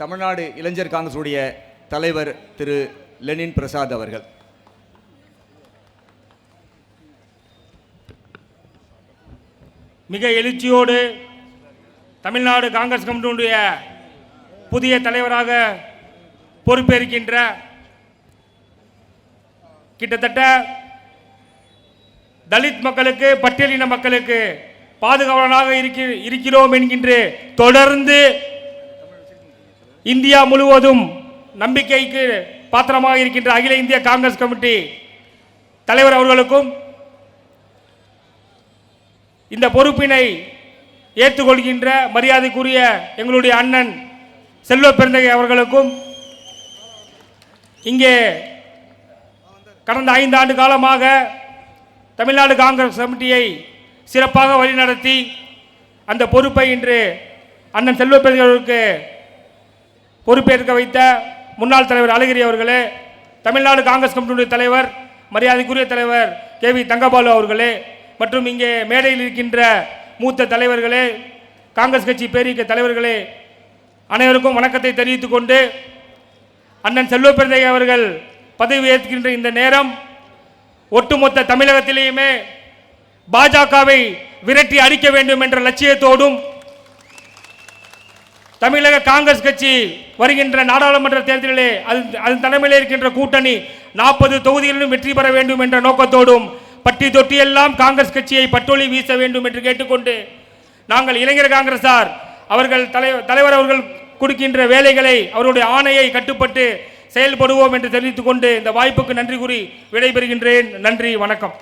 தமிழ்நாடு இளைஞர் காங்கிரசுடைய தலைவர் திரு லெனின் பிரசாத் அவர்கள். மிக எழுச்சியோடு தமிழ்நாடு காங்கிரஸ் கமிட்டியுடைய புதிய தலைவராக பொறுப்பேற்கின்ற கிட்டத்தட்ட தலித் மக்களுக்கு பட்டியலின மக்களுக்கு பாதுகாவலனாக இருக்கிறோம் என்கின்ற தொடர்ந்து இந்தியா முழுவதும் நம்பிக்கைக்கு பாத்திரமாக இருக்கின்ற அகில இந்திய காங்கிரஸ் கமிட்டி தலைவர் அவர்களுக்கும் இந்த பொறுப்பினை ஏற்றுக்கொள்கின்ற மரியாதைக்குரிய எங்களுடைய அண்ணன் செல்வ பெருந்தகை அவர்களுக்கும் இங்கே கடந்த ஐந்து ஆண்டு காலமாக தமிழ்நாடு காங்கிரஸ் கமிட்டியை சிறப்பாக வழிநடத்தி அந்த பொறுப்பை இன்று அண்ணன் செல்வ பெருந்தகை அவர்களுக்கு பொறுப்பேற்க வைத்த முன்னாள் தலைவர் அழகிரி அவர்களே தமிழ்நாடு காங்கிரஸ் கமிட்டியுடைய தலைவர் மரியாதைக்குரிய தலைவர் கே வி தங்கபாலு அவர்களே மற்றும் இங்கே மேடையில் இருக்கின்ற மூத்த தலைவர்களே காங்கிரஸ் கட்சி பேரியக்க தலைவர்களே அனைவருக்கும் வணக்கத்தை தெரிவித்துக் கொண்டு அண்ணன் செல்வ அவர்கள் பதவி ஏற்கின்ற இந்த நேரம் ஒட்டுமொத்த தமிழகத்திலேயுமே பாஜகவை விரட்டி அடிக்க வேண்டும் என்ற லட்சியத்தோடும் தமிழக காங்கிரஸ் கட்சி வருகின்ற நாடாளுமன்ற தேர்தலிலே அது அதன் தலைமையில் இருக்கின்ற கூட்டணி நாற்பது தொகுதிகளிலும் வெற்றி பெற வேண்டும் என்ற நோக்கத்தோடும் பட்டி தொட்டியெல்லாம் காங்கிரஸ் கட்சியை பட்டொலி வீச வேண்டும் என்று கேட்டுக்கொண்டு நாங்கள் இளைஞர் காங்கிரசார் அவர்கள் தலைவர் தலைவர் அவர்கள் கொடுக்கின்ற வேலைகளை அவருடைய ஆணையை கட்டுப்பட்டு செயல்படுவோம் என்று தெரிவித்துக் கொண்டு இந்த வாய்ப்புக்கு நன்றி கூறி விடைபெறுகின்றேன். நன்றி வணக்கம்.